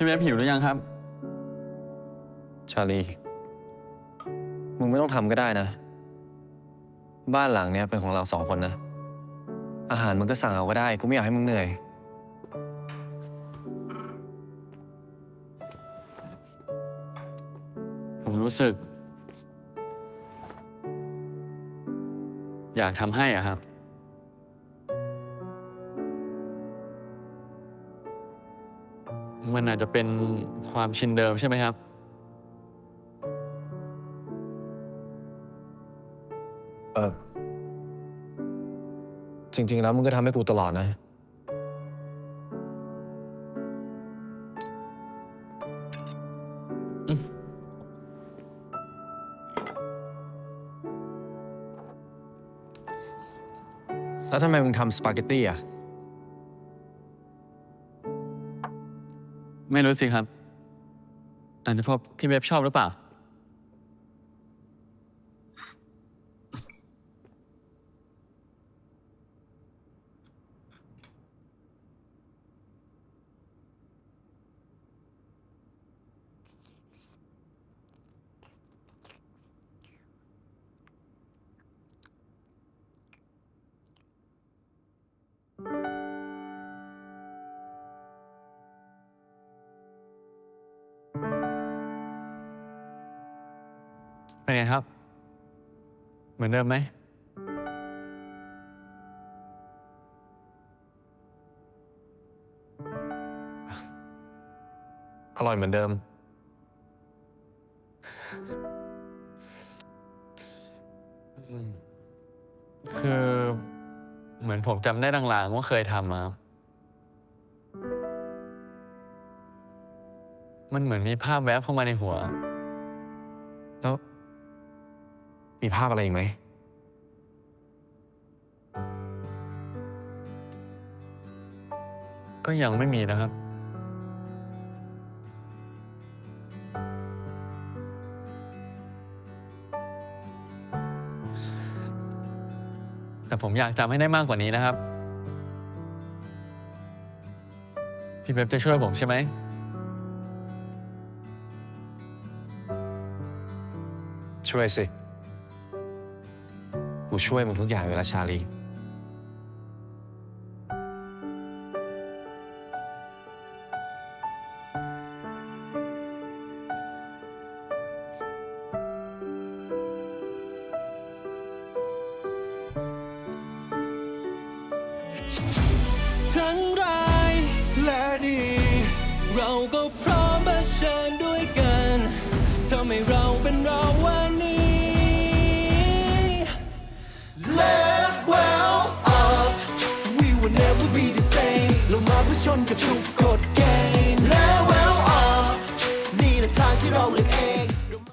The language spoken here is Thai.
พี่เว็บหิวหรือยังครับ ชาลี มึงไม่ต้องทำก็ได้นะ บ้านหลังเนี้ยเป็นของเราสองคนนะ อาหารมึงก็สั่งเอาก็ได้ กูไม่อยากให้มึงเหนื่อย ผมรู้สึก อยากทำให้อะครับ มันอาจจะเป็นความชินเดิมใช่ไหมครับ เออจริง ๆ แล้วมึงก็ทำให้กูตลอดนะอืมแล้วทำไมมึงทำสปาเกตตี้อะ ไม่รู้สิครับอาจจะเพราะพี่เว็บชอบหรือเปล่า เป็นไงครับ เหมือนเดิมไหม อร่อยเหมือนเดิม คือเหมือนผมจำได้ลางๆว่าเคยทำมามันเหมือนมีภาพแวบเข้ามาในหัว แล้ว มีภาพอะไรอีกไหม ก็ยังไม่มีนะครับ แต่ผมอยากจำให้ได้มากกว่านี้นะครับ พี่เบบจะช่วยผมใช่ไหม ช่วยสิกู ช่วยมึงทุกอย่างอยู่แล้วชาลี ทั้งร้ายและดี เราก็พร้อมเผชิญด้วยกันทำให้เรา